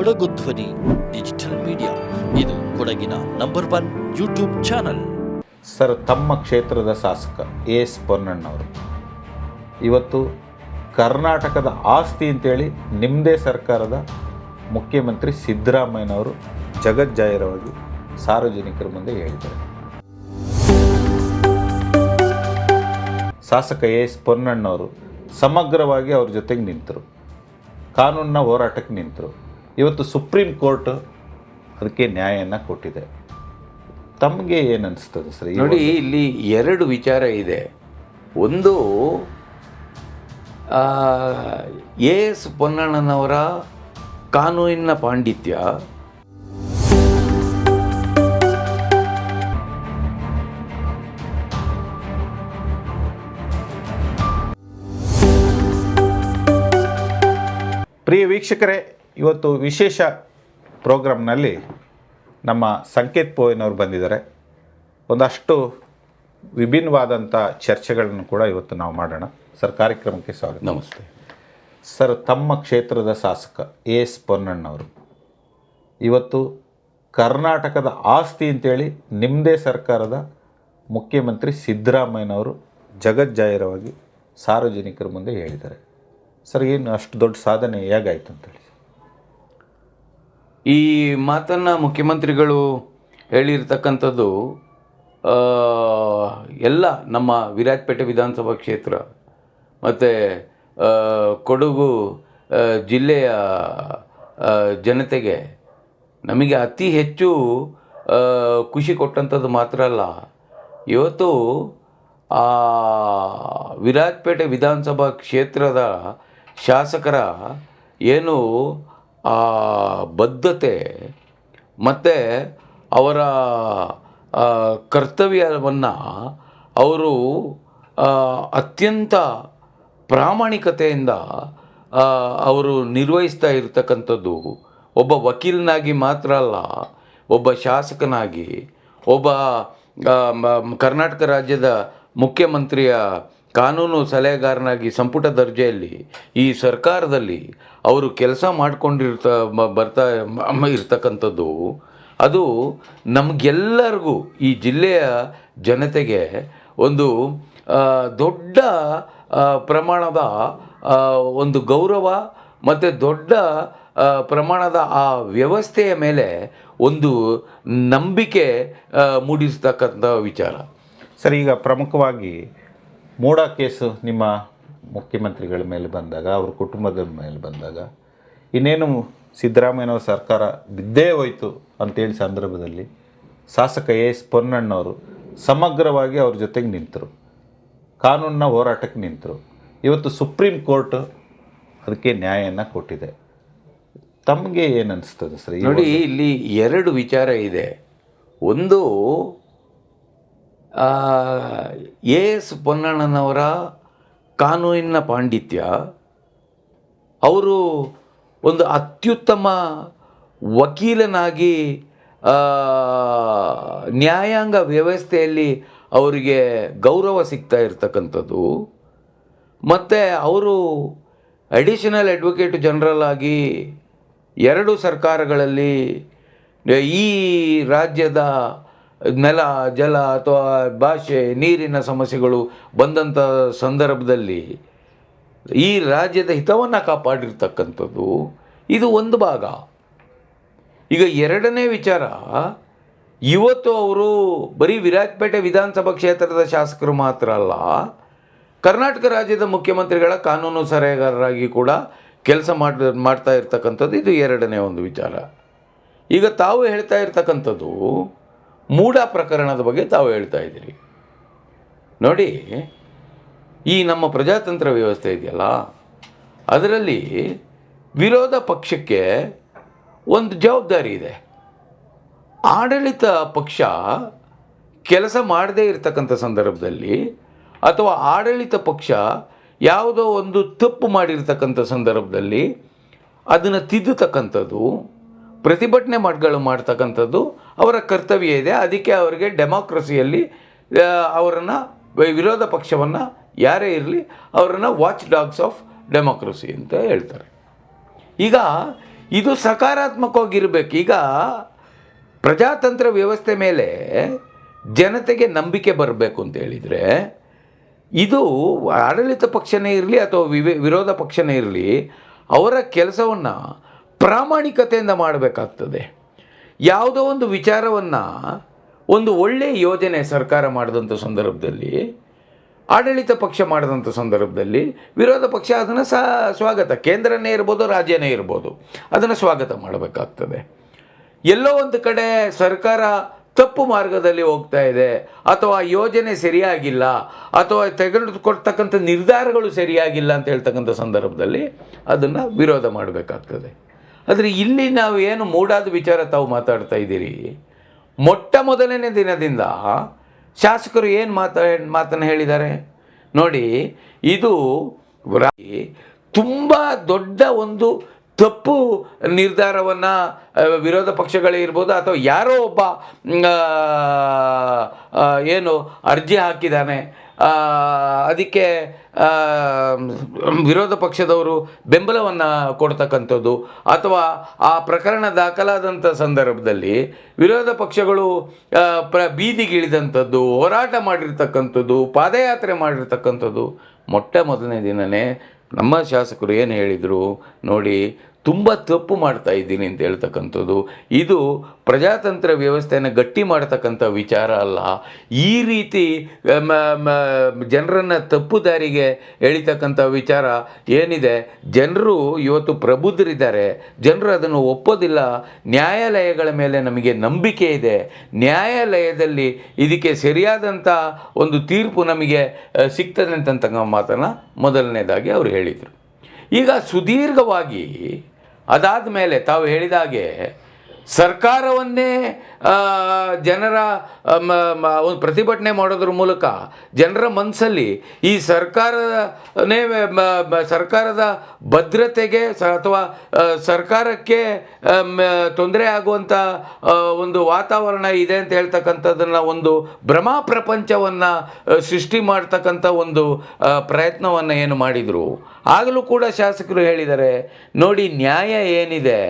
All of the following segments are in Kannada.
ಕೊಡಗು ಧ್ವನಿ, ಡಿಜಿಟಲ್ ಮೀಡಿಯಾ. ಇದು ಕೊಡಗಿನ number one YouTube channel. Sir, ತಮ್ಮ ಕ್ಷೇತ್ರದ ಶಾಸಕ ಎ ಎಸ್ ಪೊನ್ನಣ್ಣವರು. ಇವತ್ತು ಕರ್ನಾಟಕದ ಆಸ್ತಿ ಅಂತೇಳಿ ನಿಮ್ಮದೇ ಸರ್ಕಾರದ ಮುಖ್ಯಮಂತ್ರಿ ಸಿದ್ದರಾಮಯ್ಯನವರು ಜಗಜ್ಜಾಹಿರವಾಗಿ ಸಾರ್ವಜನಿಕರ ಮುಂದೆ ಹೇಳಿದ್ದಾರೆ. ಶಾಸಕ ಎ ಎಸ್ ಪೊನ್ನಣ್ಣವರು ಸಮಗ್ರವಾಗಿ ಅವ್ರ ಜೊತೆಗೆ ನಿಂತರು. ಕಾನೂನಿನ ಹೋರಾಟಕ್ಕೆ ನಿಂತರು. ಇವತ್ತು ಸುಪ್ರೀಂ ಕೋರ್ಟ್ ಅದಕ್ಕೆ ನ್ಯಾಯನ ಕೊಟ್ಟಿದೆ. ತಮಗೆ ಏನು ಅನಿಸ್ತದೆ ಸರ್ ನೋಡಿ ಇಲ್ಲಿ ಎರಡು ವಿಚಾರ ಇದೆ. ಒಂದು ಎ ಎಸ್ ಪೊನ್ನಣ್ಣನವರ ಕಾನೂನಿನ ಪಾಂಡಿತ್ಯ. ಪ್ರಿಯ ವೀಕ್ಷಕರೇ ಇವತ್ತು ವಿಶೇಷ ಪ್ರೋಗ್ರಾಮ್ನಲ್ಲಿ ನಮ್ಮ ಸಂಕೇತ್ ಪೋಯನವರು ಬಂದಿದ್ದಾರೆ. ಒಂದಷ್ಟು ವಿಭಿನ್ನವಾದಂಥ ಚರ್ಚೆಗಳನ್ನು ಕೂಡ ಇವತ್ತು ನಾವು ಮಾಡೋಣ. ಸರ್ ಕಾರ್ಯಕ್ರಮಕ್ಕೆ ಸ್ವಾಗತ. ನಮಸ್ತೆ. ಸರ್ ತಮ್ಮ ಕ್ಷೇತ್ರದ ಶಾಸಕ ಎ ಎಸ್ ಪೊನ್ನಣ್ಣವರು ಇವತ್ತು ಕರ್ನಾಟಕದ ಆಸ್ತಿ ಅಂತೇಳಿ ನಿಮ್ಮದೇ ಸರ್ಕಾರದ ಮುಖ್ಯಮಂತ್ರಿ ಸಿದ್ದರಾಮಯ್ಯನವರು ಜಗಜ್ಜಾಹಿರವಾಗಿ ಸಾರ್ವಜನಿಕರ ಮುಂದೆ ಹೇಳಿದ್ದಾರೆ. ಸರ್ ಏನು ಅಷ್ಟು ದೊಡ್ಡ ಸಾಧನೆ ಹೇಗಾಯ್ತು ಅಂತೇಳಿ? ಈ ಮಾತನ್ನು ಮುಖ್ಯಮಂತ್ರಿಗಳು ಹೇಳಿರ್ತಕ್ಕಂಥದ್ದು ಎಲ್ಲ ನಮ್ಮ ವಿರಾಜಪೇಟೆ ವಿಧಾನಸಭಾ ಕ್ಷೇತ್ರ ಮತ್ತು ಕೊಡಗು ಜಿಲ್ಲೆಯ ಜನತೆಗೆ ನಮಗೆ ಅತಿ ಹೆಚ್ಚು ಖುಷಿ ಕೊಟ್ಟಂಥದ್ದು ಮಾತ್ರ ಅಲ್ಲ. ಇವತ್ತು, ಆ, ವಿರಾಜಪೇಟೆ ವಿಧಾನಸಭಾ ಕ್ಷೇತ್ರದ ಶಾಸಕರ ಏನು ಆ ಬದ್ಧತೆ ಮತ್ತು ಅವರ ಕರ್ತವ್ಯವನ್ನು ಅವರು ಅತ್ಯಂತ ಪ್ರಾಮಾಣಿಕತೆಯಿಂದ ಅವರು ನಿರ್ವಹಿಸ್ತಾ ಇರತಕ್ಕಂಥದ್ದು. ಒಬ್ಬ ವಕೀಲನಾಗಿ ಮಾತ್ರ ಅಲ್ಲ, ಒಬ್ಬ ಶಾಸಕನಾಗಿ, ಒಬ್ಬ ಕರ್ನಾಟಕ ರಾಜ್ಯದ ಮುಖ್ಯಮಂತ್ರಿಯ ಕಾನೂನು ಸಲಹೆಗಾರನಾಗಿ ಸಂಪುಟ ದರ್ಜೆಯಲ್ಲಿ ಈ ಸರ್ಕಾರದಲ್ಲಿ ಅವರು ಕೆಲಸ ಮಾಡಿಕೊಂಡಿರ್ತ ಬರ್ತಾ ಇರ್ತಕ್ಕಂಥದ್ದು, ಅದು ನಮಗೆಲ್ಲರಿಗೂ ಈ ಜಿಲ್ಲೆಯ ಜನತೆಗೆ ಒಂದು ದೊಡ್ಡ ಪ್ರಮಾಣದ ಒಂದು ಗೌರವ ಮತ್ತು ದೊಡ್ಡ ಪ್ರಮಾಣದ ಆ ವ್ಯವಸ್ಥೆಯ ಮೇಲೆ ಒಂದು ನಂಬಿಕೆ ಮೂಡಿಸ್ತಕ್ಕಂಥ ವಿಚಾರ. ಸರ್, ಈಗ ಪ್ರಮುಖವಾಗಿ ಮೂಡ ಕೇಸು ನಿಮ್ಮ ಮುಖ್ಯಮಂತ್ರಿಗಳ ಮೇಲೆ ಬಂದಾಗ ಅವ್ರ ಕುಟುಂಬದ ಮೇಲೆ ಬಂದಾಗ ಇನ್ನೇನು ಸಿದ್ದರಾಮಯ್ಯನವ್ರ ಸರ್ಕಾರ ಬಿದ್ದೇ ಹೋಯಿತು ಅಂತೇಳಿ ಸಂದರ್ಭದಲ್ಲಿ ಶಾಸಕ ಎ ಎಸ್ ಪೊನ್ನಣ್ಣವರು ಸಮಗ್ರವಾಗಿ ಅವ್ರ ಜೊತೆಗೆ ನಿಂತರು. ಕಾನೂನಿನ ಹೋರಾಟಕ್ಕೆ ನಿಂತರು. ಇವತ್ತು ಸುಪ್ರೀಂ ಕೋರ್ಟ್ ಅದಕ್ಕೆ ನ್ಯಾಯನ ಕೊಟ್ಟಿದೆ. ತಮಗೆ ಏನು ಅನಿಸ್ತದೆ ಸರ್ ನೋಡಿ ಇಲ್ಲಿ ಎರಡು ವಿಚಾರ ಇದೆ. ಒಂದು ಎ ಎಸ್ ಪೊನ್ನಣ್ಣನವರ ಕಾನೂನಿನ ಪಾಂಡಿತ್ಯ, ಅವರು ಒಂದು ಅತ್ಯುತ್ತಮ ವಕೀಲನಾಗಿ ನ್ಯಾಯಾಂಗ ವ್ಯವಸ್ಥೆಯಲ್ಲಿ ಅವರಿಗೆ ಗೌರವ ಸಿಗ್ತಾ ಇರತಕ್ಕಂಥದ್ದು. ಮತ್ತು ಅವರು ಅಡಿಷನಲ್ ಅಡ್ವೊಕೇಟ್ ಜನರಲ್ ಆಗಿ ಎರಡು ಸರ್ಕಾರಗಳಲ್ಲಿ ಈ ರಾಜ್ಯದ ನೆಲ, ಜಲ ಅಥವಾ ಭಾಷೆ, ನೀರಿನ ಸಮಸ್ಯೆಗಳು ಬಂದಂಥ ಸಂದರ್ಭದಲ್ಲಿ ಈ ರಾಜ್ಯದ ಹಿತವನ್ನು ಕಾಪಾಡಿರ್ತಕ್ಕಂಥದ್ದು ಇದು ಒಂದು ಭಾಗ. ಈಗ ಎರಡನೇ ವಿಚಾರ, ಇವತ್ತು ಅವರು ಬರೀ ವಿರಾಜಪೇಟೆ ವಿಧಾನಸಭಾ ಕ್ಷೇತ್ರದ ಶಾಸಕರು ಮಾತ್ರ ಅಲ್ಲ, ಕರ್ನಾಟಕ ರಾಜ್ಯದ ಮುಖ್ಯಮಂತ್ರಿಗಳ ಕಾನೂನು ಸಲಹೆಗಾರರಾಗಿ ಕೂಡ ಕೆಲಸ ಮಾಡಿ, ಮಾಡ್ತಾ ಇರ್ತಕ್ಕಂಥದ್ದು ಇದು ಎರಡನೇ ಒಂದು ವಿಚಾರ. ಈಗ ತಾವು ಹೇಳ್ತಾ ಇರ್ತಕ್ಕಂಥದ್ದು ಮೂಢ ಪ್ರಕರಣದ ಬಗ್ಗೆ ತಾವು ಹೇಳ್ತಾ ಇದ್ದೀರಿ. ನೋಡಿ, ಈ ನಮ್ಮ ಪ್ರಜಾತಂತ್ರ ವ್ಯವಸ್ಥೆ ಇದೆಯಲ್ಲ, ಅದರಲ್ಲಿ ವಿರೋಧ ಪಕ್ಷಕ್ಕೆ ಒಂದು ಜವಾಬ್ದಾರಿ ಇದೆ. ಆಡಳಿತ ಪಕ್ಷ ಕೆಲಸ ಮಾಡದೇ ಇರತಕ್ಕಂಥ ಸಂದರ್ಭದಲ್ಲಿ ಅಥವಾ ಆಡಳಿತ ಪಕ್ಷ ಯಾವುದೋ ಒಂದು ತಪ್ಪು ಮಾಡಿರ್ತಕ್ಕಂಥ ಸಂದರ್ಭದಲ್ಲಿ ಅದನ್ನು ತಿದ್ದತಕ್ಕಂಥದ್ದು ಪ್ರತಿಭಟನೆ ಮಾಡ್ಗಳು ಮಾಡ್ತಕ್ಕಂಥದ್ದು ಅವರ ಕರ್ತವ್ಯ ಇದೆ. ಅದಕ್ಕೆ ಅವರಿಗೆ ಡೆಮಾಕ್ರಸಿಯಲ್ಲಿ ಅವರನ್ನು ವಿರೋಧ ಪಕ್ಷವನ್ನು ಯಾರೇ ಇರಲಿ ಅವರನ್ನು ವಾಚ್ ಡಾಗ್ಸ್ ಆಫ್ ಡೆಮಾಕ್ರಸಿ ಅಂತ ಹೇಳ್ತಾರೆ. ಈಗ ಇದು ಸಕಾರಾತ್ಮಕವಾಗಿರಬೇಕು. ಈಗ ಪ್ರಜಾತಂತ್ರ ವ್ಯವಸ್ಥೆ ಮೇಲೆ ಜನತೆಗೆ ನಂಬಿಕೆ ಬರಬೇಕು ಅಂತ ಹೇಳಿದರೆ, ಇದು ಆಡಳಿತ ಪಕ್ಷನೇ ಇರಲಿ ಅಥವಾ ವಿರೋಧ ಪಕ್ಷನೇ ಇರಲಿ, ಅವರ ಕೆಲಸವನ್ನು ಪ್ರಾಮಾಣಿಕತೆಯಿಂದ ಮಾಡಬೇಕಾಗ್ತದೆ. ಯಾವುದೋ ಒಂದು ವಿಚಾರವನ್ನು ಒಂದು ಒಳ್ಳೆಯ ಯೋಜನೆ ಸರ್ಕಾರ ಮಾಡಿದಂಥ ಸಂದರ್ಭದಲ್ಲಿ, ಆಡಳಿತ ಪಕ್ಷ ಮಾಡಿದಂಥ ಸಂದರ್ಭದಲ್ಲಿ ವಿರೋಧ ಪಕ್ಷ ಅದನ್ನು ಸಹ ಸ್ವಾಗತ, ಕೇಂದ್ರನೇ ಇರ್ಬೋದು, ರಾಜ್ಯನೇ ಇರ್ಬೋದು, ಅದನ್ನು ಸ್ವಾಗತ ಮಾಡಬೇಕಾಗ್ತದೆ. ಎಲ್ಲೋ ಒಂದು ಕಡೆ ಸರ್ಕಾರ ತಪ್ಪು ಮಾರ್ಗದಲ್ಲಿ ಹೋಗ್ತಾ ಇದೆ, ಅಥವಾ ಯೋಜನೆ ಸರಿಯಾಗಿಲ್ಲ, ಅಥವಾ ತೆಗೆದುಕೊಡ್ತಕ್ಕಂಥ ನಿರ್ಧಾರಗಳು ಸರಿಯಾಗಿಲ್ಲ ಅಂತ ಹೇಳ್ತಕ್ಕಂಥ ಸಂದರ್ಭದಲ್ಲಿ ಅದನ್ನು ವಿರೋಧ ಮಾಡಬೇಕಾಗ್ತದೆ. ಆದರೆ ಇಲ್ಲಿ ನಾವು ಏನು ಮೂಡಾದ ವಿಚಾರ ತಾವು ಮಾತಾಡ್ತಾ ಇದ್ದೀರಿ? ಮೊಟ್ಟ ಮೊದಲನೇ ದಿನದಿಂದ ಶಾಸಕರು ಏನು ಮಾತಾ, ಮಾತನ್ನು ಹೇಳಿದ್ದಾರೆ? ನೋಡಿ, ಇದು ತುಂಬ ದೊಡ್ಡ ಒಂದು ತಪ್ಪು ನಿರ್ಧಾರವನ್ನು ವಿರೋಧ ಪಕ್ಷಗಳೇ ಇರ್ಬೋದು ಅಥವಾ ಯಾರೋ ಒಬ್ಬ ಏನು ಅರ್ಜಿ ಹಾಕಿದ್ದಾನೆ. ಅದಕ್ಕೆ ವಿರೋಧ ಪಕ್ಷದವರು ಬೆಂಬಲವನ್ನು ಕೊಡ್ತಕ್ಕಂಥದ್ದು ಅಥವಾ ಆ ಪ್ರಕರಣ ದಾಖಲಾದಂಥ ಸಂದರ್ಭದಲ್ಲಿ ವಿರೋಧ ಪಕ್ಷಗಳು ಪ್ರ ಬೀದಿಗಿಳಿದಂಥದ್ದು ಹೋರಾಟ ಮಾಡಿರ್ತಕ್ಕಂಥದ್ದು, ಪಾದಯಾತ್ರೆ ಮಾಡಿರ್ತಕ್ಕಂಥದ್ದು ಮೊಟ್ಟ ಮೊದಲನೇ ದಿನವೇ ನಮ್ಮ ಶಾಸಕರು ಏನು ಹೇಳಿದರು ನೋಡಿ ತುಂಬ ತಪ್ಪು ಮಾಡ್ತಾ ಇದ್ದೀನಿ ಅಂತ ಹೇಳ್ತಕ್ಕಂಥದ್ದು. ಇದು ಪ್ರಜಾತಂತ್ರ ವ್ಯವಸ್ಥೆಯನ್ನು ಗಟ್ಟಿ ಮಾಡ್ತಕ್ಕಂಥ ವಿಚಾರ ಅಲ್ಲ. ಈ ರೀತಿ ಜನರನ್ನು ತಪ್ಪು ದಾರಿಗೆ ಎಳಿತಕ್ಕಂಥ ವಿಚಾರ ಏನಿದೆ? ಜನರು ಇವತ್ತು ಪ್ರಬುದ್ಧರಿದ್ದಾರೆ. ಜನರು ಅದನ್ನು ಒಪ್ಪೋದಿಲ್ಲ. ನ್ಯಾಯಾಲಯಗಳ ಮೇಲೆ ನಮಗೆ ನಂಬಿಕೆ ಇದೆ. ನ್ಯಾಯಾಲಯದಲ್ಲಿ ಇದಕ್ಕೆ ಸರಿಯಾದಂಥ ಒಂದು ತೀರ್ಪು ನಮಗೆ ಸಿಗ್ತದೆ ಅಂತಕ್ಕಂಥ ಮಾತನ್ನು ಮೊದಲನೇದಾಗಿ ಅವರು ಹೇಳಿದರು. ಈಗ ಸುದೀರ್ಘವಾಗಿ ಅದಾದ ಮೇಲೆ ತಾವು ಹೇಳಿದಾಗೆ ಸರ್ಕಾರವನ್ನೇ ಜನರ ಒಂದು ಪ್ರತಿಭಟನೆ ಮಾಡೋದ್ರ ಮೂಲಕ ಜನರ ಮನಸ್ಸಲ್ಲಿ ಈ ಸರ್ಕಾರನೇ ಸರ್ಕಾರದ ಭದ್ರತೆಗೆ ಅಥವಾ ಸರ್ಕಾರಕ್ಕೆ ತೊಂದರೆ ಆಗುವಂಥ ಒಂದು ವಾತಾವರಣ ಇದೆ ಅಂತ ಹೇಳ್ತಕ್ಕಂಥದ್ದನ್ನು ಒಂದು ಭ್ರಮಾ ಪ್ರಪಂಚವನ್ನು ಸೃಷ್ಟಿ ಮಾಡ್ತಕ್ಕಂಥ ಒಂದು ಪ್ರಯತ್ನವನ್ನು ಏನು ಮಾಡಿದರು. ಆಗಲೂ ಕೂಡ ಶಾಸಕರು ಹೇಳಿದ್ದಾರೆ ನೋಡಿ ನ್ಯಾಯ ಏನಿದೆ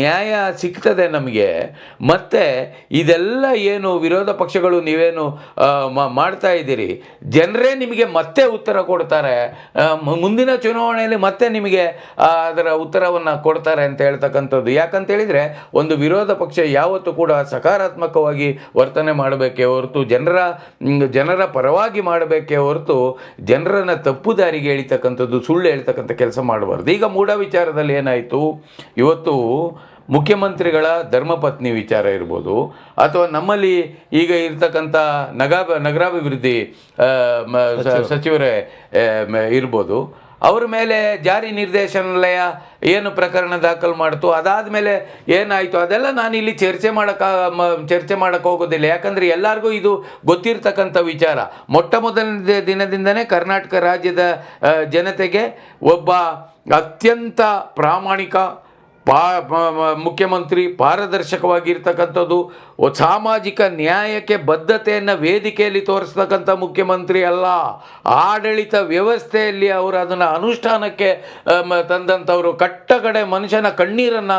ನ್ಯಾಯ ಸಿಗ್ತದೆ ನಮಗೆ, ಮತ್ತು ಇದೆಲ್ಲ ಏನು ವಿರೋಧ ಪಕ್ಷಗಳು ನೀವೇನು ಮಾಡ್ತಾ ಇದ್ದೀರಿ? ಜನರೇ ನಿಮಗೆ ಮತ್ತೆ ಉತ್ತರ ಕೊಡ್ತಾರೆ. ಮುಂದಿನ ಚುನಾವಣೆಯಲ್ಲಿ ಮತ್ತೆ ನಿಮಗೆ ಅದರ ಉತ್ತರವನ್ನು ಕೊಡ್ತಾರೆ ಅಂತ ಹೇಳ್ತಕ್ಕಂಥದ್ದು. ಯಾಕಂತ ಹೇಳಿದರೆ, ಒಂದು ವಿರೋಧ ಪಕ್ಷ ಯಾವತ್ತೂ ಕೂಡ ಸಕಾರಾತ್ಮಕವಾಗಿ ವರ್ತನೆ ಮಾಡಬೇಕೇ ಹೊರತು, ಜನರ ಜನರ ಪರವಾಗಿ ಮಾಡಬೇಕೇ ಹೊರತು ಜನರನ್ನು ತಪ್ಪು ದಾರಿಗೆ ಎಳಿತಕ್ಕಂಥದ್ದು, ಸುಳ್ಳು ಹೇಳ್ತಕ್ಕಂಥ ಕೆಲಸ ಮಾಡಬಾರ್ದು. ಈಗ ಮೂಢ ವಿಚಾರದಲ್ಲಿ ಏನಾಯಿತು? ಇವತ್ತು ಮುಖ್ಯಮಂತ್ರಿಗಳ ಧರ್ಮಪತ್ನಿ ವಿಚಾರ ಇರ್ಬೋದು ಅಥವಾ ನಮ್ಮಲ್ಲಿ ಈಗ ಇರ್ತಕ್ಕಂಥ ನಗಾ ನಗರಾಭಿವೃದ್ಧಿ ಸಚಿವರೇ. ಇರ್ಬೋದು. ಅವ್ರ ಮೇಲೆ ಜಾರಿ ನಿರ್ದೇಶನಾಲಯ ಏನು ಪ್ರಕರಣ ದಾಖಲು ಮಾಡ್ತು ಅದಾದ ಮೇಲೆ ಏನಾಯಿತು ಅದೆಲ್ಲ ನಾನು ಇಲ್ಲಿ ಚರ್ಚೆ ಮಾಡೋಕ್ಕ ಚರ್ಚೆ ಮಾಡೋಕ್ಕೆ ಹೋಗೋದಿಲ್ಲ. ಯಾಕಂದರೆ ಎಲ್ಲರಿಗೂ ಇದು ಗೊತ್ತಿರ್ತಕ್ಕಂಥ ವಿಚಾರ. ಮೊಟ್ಟ ಮೊದಲನೇ ದಿನದಿಂದನೇ ಕರ್ನಾಟಕ ರಾಜ್ಯದ ಜನತೆಗೆ ಒಬ್ಬ ಅತ್ಯಂತ ಪ್ರಾಮಾಣಿಕ ಪಾ ಮುಖ್ಯಮಂತ್ರಿ ಪಾರದರ್ಶಕವಾಗಿರ್ತಕ್ಕಂಥದ್ದು ಸಾಮಾಜಿಕ ನ್ಯಾಯಕ್ಕೆ ಬದ್ಧತೆಯನ್ನು ವೇದಿಕೆಯಲ್ಲಿ ತೋರಿಸ್ತಕ್ಕಂಥ ಮುಖ್ಯಮಂತ್ರಿ ಅಲ್ಲ. ಆಡಳಿತ ವ್ಯವಸ್ಥೆಯಲ್ಲಿ ಅವರು ಅದನ್ನು ಅನುಷ್ಠಾನಕ್ಕೆ ತಂದಂಥವರು, ಕಟ್ಟಕಡೆ ಮನುಷ್ಯನ ಕಣ್ಣೀರನ್ನು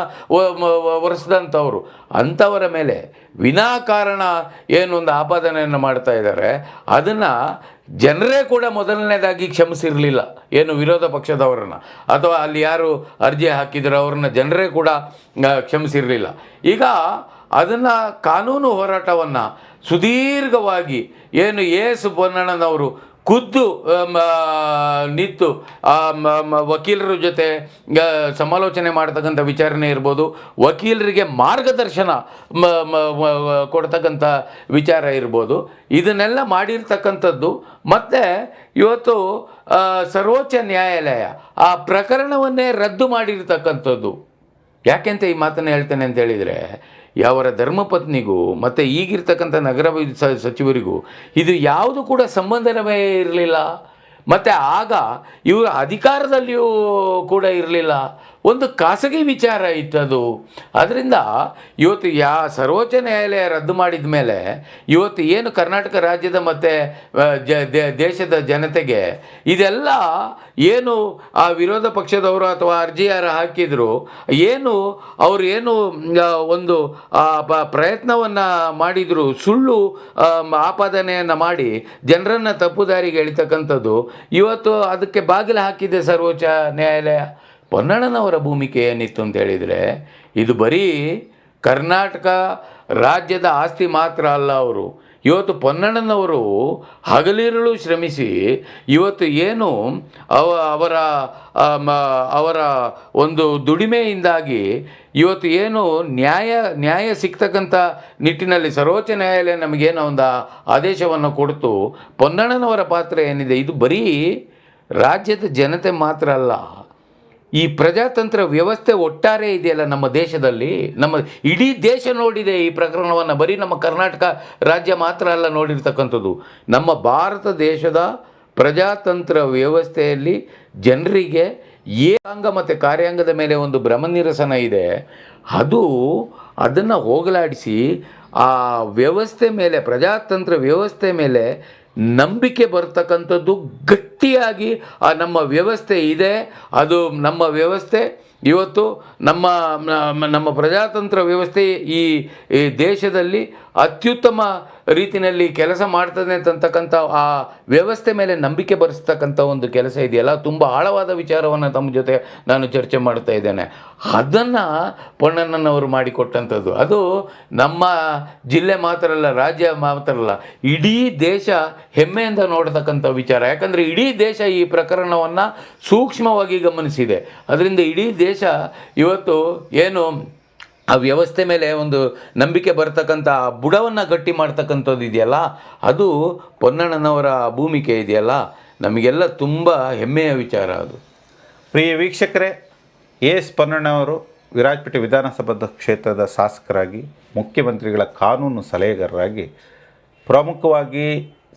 ಒರೆಸಿದಂಥವ್ರು. ಅಂಥವರ ಮೇಲೆ ವಿನಾಕಾರಣ ಏನೊಂದು ಆಪಾದನೆಯನ್ನು ಮಾಡ್ತಾ ಇದ್ದಾರೆ, ಅದನ್ನು ಜನರೇ ಕೂಡ ಮೊದಲನೇದಾಗಿ ಕ್ಷಮಿಸಿರಲಿಲ್ಲ. ಏನು ವಿರೋಧ ಪಕ್ಷದವರನ್ನು ಅಥವಾ ಅಲ್ಲಿ ಯಾರು ಅರ್ಜಿ ಹಾಕಿದ್ರು ಅವ್ರನ್ನ ಜನರೇ ಕೂಡ ಕ್ಷಮಿಸಿರಲಿಲ್ಲ. ಈಗ ಅದನ್ನು ಕಾನೂನು ಹೋರಾಟವನ್ನು ಸುದೀರ್ಘವಾಗಿ ಏನು ಎಸ್ ಪೊನ್ನಣ್ಣನವರು ಖುದ್ದು ನಿಂತು ವಕೀಲರ ಜೊತೆ ಸಮಾಲೋಚನೆ ಮಾಡ್ತಕ್ಕಂಥ ವಿಚಾರಣೆ ಇರ್ಬೋದು. ವಕೀಲರಿಗೆ ಮಾರ್ಗದರ್ಶನ ಕೊಡ್ತಕ್ಕಂಥ ವಿಚಾರ ಇರ್ಬೋದು. ಇದನ್ನೆಲ್ಲ ಮಾಡಿರ್ತಕ್ಕಂಥದ್ದು, ಮತ್ತು ಇವತ್ತು ಸರ್ವೋಚ್ಚ ನ್ಯಾಯಾಲಯ ಆ ಪ್ರಕರಣವನ್ನೇ ರದ್ದು ಮಾಡಿರ್ತಕ್ಕಂಥದ್ದು. ಯಾಕೆಂತ ಈ ಮಾತನ್ನು ಹೇಳ್ತೇನೆ ಅಂತ ಹೇಳಿದರೆ ಅವರ ಧರ್ಮಪತ್ನಿಗೂ, ಮತ್ತು ಈಗಿರ್ತಕ್ಕಂಥ ನಗರ ಸಚಿವರಿಗೂ ಇದು ಯಾವುದು ಕೂಡ ಸಂಬಂಧವೇ ಇರಲಿಲ್ಲ. ಮತ್ತು ಆಗ ಇವರು ಅಧಿಕಾರದಲ್ಲಿಯೂ ಕೂಡ ಇರಲಿಲ್ಲ. ಒಂದು ಖಾಸಗಿ ವಿಚಾರ ಇತ್ತು ಅದು ಅದರಿಂದ ಇವತ್ತು ಯಾ ಸರ್ವೋಚ್ಚ ನ್ಯಾಯಾಲಯ ರದ್ದು ಮಾಡಿದ ಮೇಲೆ ಇವತ್ತು ಏನು ಕರ್ನಾಟಕ ರಾಜ್ಯದ ಮತ್ತು ದೇಶದ ಜನತೆಗೆ ಇದೆಲ್ಲ ಏನು ಆ ವಿರೋಧ ಪಕ್ಷದವರು ಅಥವಾ ಅರ್ಜಿಯಾರ ಹಾಕಿದ್ರು, ಏನು ಅವರು ಏನು ಒಂದು ಪ್ರಯತ್ನವನ್ನು ಮಾಡಿದರು, ಸುಳ್ಳು ಆಪಾದನೆಯನ್ನು ಮಾಡಿ ಜನರನ್ನು ತಪ್ಪುದಾರಿಗೆ ಎಳಿತಕ್ಕಂಥದ್ದು, ಇವತ್ತು ಅದಕ್ಕೆ ಬಾಗಿಲು ಹಾಕಿದೆ ಸರ್ವೋಚ್ಚ ನ್ಯಾಯಾಲಯ. ಪೊನ್ನಣ್ಣನವರ ಭೂಮಿಕೆ ಏನಿತ್ತು ಅಂತ ಹೇಳಿದರೆ, ಇದು ಬರೀ ಕರ್ನಾಟಕ ರಾಜ್ಯದ ಆಸ್ತಿ ಮಾತ್ರ ಅಲ್ಲ ಅವರು. ಇವತ್ತು ಪೊನ್ನಣ್ಣನವರು ಹಗಲಿರುಳು ಶ್ರಮಿಸಿ ಇವತ್ತು ಏನು ಅವ, ಅವರ ಅವರ ಒಂದು ದುಡಿಮೆಯಿಂದಾಗಿ ಇವತ್ತು ಏನು ನ್ಯಾಯ ನ್ಯಾಯ ಸಿಗ್ತಕ್ಕಂಥ ನಿಟ್ಟಿನಲ್ಲಿ ಸರ್ವೋಚ್ಚ ನ್ಯಾಯಾಲಯ ನಮಗೇನೋ ಒಂದು ಆದೇಶವನ್ನು ಕೊಡ್ತು. ಪೊನ್ನಣ್ಣನವರ ಪಾತ್ರ ಏನಿದೆ? ಇದು ಬರೀ ರಾಜ್ಯದ ಜನತೆ ಮಾತ್ರ ಅಲ್ಲ. ಈ ಪ್ರಜಾತಂತ್ರ ವ್ಯವಸ್ಥೆ ಒಟ್ಟಾರೆ ಇದೆಯಲ್ಲ ನಮ್ಮ ದೇಶದಲ್ಲಿ? ನಮ್ಮ ಇಡೀ ದೇಶ ನೋಡಿದೆ ಈ ಪ್ರಕರಣವನ್ನು. ಬರೀ ನಮ್ಮ ಕರ್ನಾಟಕ ರಾಜ್ಯ ಮಾತ್ರ ಅಲ್ಲ ನೋಡಿರ್ತಕ್ಕಂಥದ್ದು. ನಮ್ಮ ಭಾರತ ದೇಶದ ಪ್ರಜಾತಂತ್ರ ವ್ಯವಸ್ಥೆಯಲ್ಲಿ ಜನರಿಗೆ ಏಕಾಂಗ ಮತ್ತು ಕಾರ್ಯಾಂಗದ ಮೇಲೆ ಒಂದು ಭ್ರಮನಿರಸನ ಇದೆ. ಅದು ಅದನ್ನು ಹೋಗಲಾಡಿಸಿ ಆ ವ್ಯವಸ್ಥೆ ಮೇಲೆ, ಪ್ರಜಾತಂತ್ರ ವ್ಯವಸ್ಥೆ ಮೇಲೆ ನಂಬಿಕೆ ಬರ್ತಕ್ಕಂಥದ್ದು ಗಟ್ಟಿಯಾಗಿ ಆ ನಮ್ಮ ವ್ಯವಸ್ಥೆ ಇದೆ. ಅದು ನಮ್ಮ ವ್ಯವಸ್ಥೆ. ಇವತ್ತು ನಮ್ಮ ನಮ್ಮ- ಪ್ರಜಾತಂತ್ರ ವ್ಯವಸ್ಥೆ ಈ ದೇಶದಲ್ಲಿ ಅತ್ಯುತ್ತಮ ರೀತಿಯಲ್ಲಿ ಕೆಲಸ ಮಾಡ್ತದೆ ಅಂತಕ್ಕಂಥ ಆ ವ್ಯವಸ್ಥೆ ಮೇಲೆ ನಂಬಿಕೆ ಬರೆಸ್ತಕ್ಕಂಥ ಒಂದು ಕೆಲಸ ಇದೆಯಲ್ಲ, ತುಂಬ ಆಳವಾದ ವಿಚಾರವನ್ನು ತಮ್ಮ ಜೊತೆ ನಾನು ಚರ್ಚೆ ಮಾಡ್ತಾ ಇದ್ದೇನೆ. ಅದನ್ನು ಪೊನ್ನಣ್ಣನವರು ಮಾಡಿಕೊಟ್ಟಂಥದ್ದು. ಅದು ನಮ್ಮ ಜಿಲ್ಲೆ ಮಾತ್ರ ಅಲ್ಲ, ರಾಜ್ಯ ಮಾತ್ರ ಅಲ್ಲ, ಇಡೀ ದೇಶ ಹೆಮ್ಮೆಯಿಂದ ನೋಡ್ತಕ್ಕಂಥ ವಿಚಾರ. ಯಾಕಂದರೆ ಇಡೀ ದೇಶ ಈ ಪ್ರಕರಣವನ್ನು ಸೂಕ್ಷ್ಮವಾಗಿ ಗಮನಿಸಿದೆ. ಅದರಿಂದ ಇಡೀ ದೇಶ ಇವತ್ತು ಏನು ಆ ವ್ಯವಸ್ಥೆ ಮೇಲೆ ಒಂದು ನಂಬಿಕೆ ಬರ್ತಕ್ಕಂಥ ಆ ಬುಡವನ್ನು ಗಟ್ಟಿ ಮಾಡ್ತಕ್ಕಂಥದ್ದು ಇದೆಯಲ್ಲ, ಅದು ಪೊನ್ನಣ್ಣನವರ ಭೂಮಿಕೆ ಇದೆಯಲ್ಲ, ನಮಗೆಲ್ಲ ತುಂಬ ಹೆಮ್ಮೆಯ ವಿಚಾರ ಅದು. ಪ್ರಿಯ ವೀಕ್ಷಕರೇ ಎ ಎಸ್ ಪೊನ್ನಣ್ಣವರು ವಿರಾಜಪೇಟೆ ವಿಧಾನಸಭಾ ಕ್ಷೇತ್ರದ ಶಾಸಕರಾಗಿ, ಮುಖ್ಯಮಂತ್ರಿಗಳ ಕಾನೂನು ಸಲಹೆಗಾರರಾಗಿ, ಪ್ರಮುಖವಾಗಿ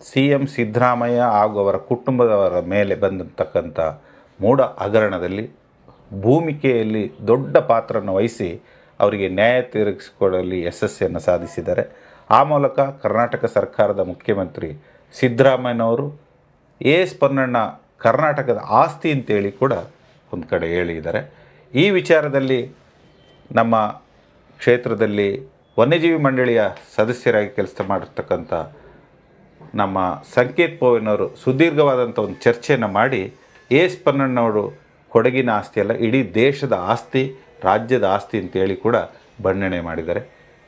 ಸಿ ಎಂ ಸಿದ್ದರಾಮಯ್ಯ ಹಾಗೂ ಅವರ ಕುಟುಂಬದವರ ಮೇಲೆ ಬಂದಿರತಕ್ಕಂಥ ಮೂಢ ಹಗರಣದಲ್ಲಿ ಭೂಮಿಕೆಯಲ್ಲಿ ದೊಡ್ಡ ಪಾತ್ರವನ್ನು ವಹಿಸಿ ಅವರಿಗೆ ನ್ಯಾಯ ತೀರಿಸಿಕೊಡಲಿ ಯಶಸ್ಸನ್ನು ಸಾಧಿಸಿದ್ದಾರೆ. ಆ ಮೂಲಕ ಕರ್ನಾಟಕ ಸರ್ಕಾರದ ಮುಖ್ಯಮಂತ್ರಿ ಸಿದ್ದರಾಮಯ್ಯನವರು, ಎ ಎಸ್ ಪೊನ್ನಣ್ಣ ಕರ್ನಾಟಕದ ಆಸ್ತಿ ಅಂತೇಳಿ ಕೂಡ ಒಂದು ಕಡೆ ಹೇಳಿದ್ದಾರೆ. ಈ ವಿಚಾರದಲ್ಲಿ ನಮ್ಮ ಕ್ಷೇತ್ರದಲ್ಲಿ ವನ್ಯಜೀವಿ ಮಂಡಳಿಯ ಸದಸ್ಯರಾಗಿ ಕೆಲಸ ಮಾಡಿರ್ತಕ್ಕಂಥ ನಮ್ಮ ಸಂಕೇತ್ ಪೋವಿನವರು ಸುದೀರ್ಘವಾದಂಥ ಒಂದು ಚರ್ಚೆಯನ್ನು ಮಾಡಿ ಎ ಎಸ್ ಪೊನ್ನಣ್ಣವರು ಕೊಡಗಿನ ಆಸ್ತಿಯಲ್ಲ ಇಡೀ ದೇಶದ ಆಸ್ತಿ ರಾಜ್ಯದ ಆಸ್ತಿ ಅಂತೇಳಿ ಕೂಡ ಬಣ್ಣನೆ ಮಾಡಿದ್ದಾರೆ.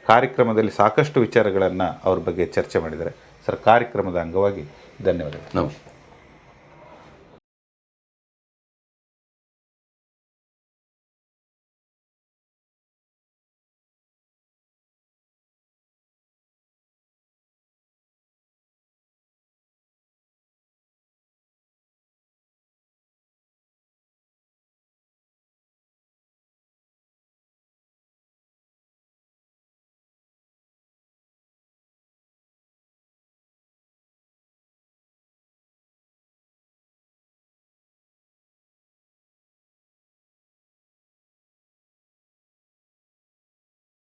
ಕಾರ್ಯಕ್ರಮದಲ್ಲಿ ಸಾಕಷ್ಟು ವಿಚಾರಗಳನ್ನು ಅವ್ರ ಬಗ್ಗೆ ಚರ್ಚೆ ಮಾಡಿದ್ದಾರೆ. ಸರ್, ಕಾರ್ಯಕ್ರಮದ ಅಂಗವಾಗಿ ಧನ್ಯವಾದಗಳು. ನಮಸ್ತೆ.